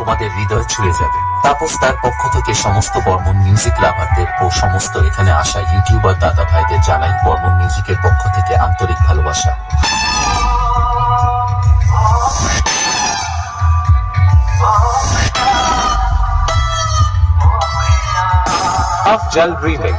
তোমাদের হৃদয় ছুঁয়ে যাবে তাপস তার পক্ষ থেকে সমস্ত বর্মন মিউজিক লাভারদের ও সমস্ত এখানে আসা ইউটিউবার দাদা ভাইদের জানাই বর্মন মিউজিকের পক্ষ থেকে আন্তরিক ভালোবাসা Afjal Remix.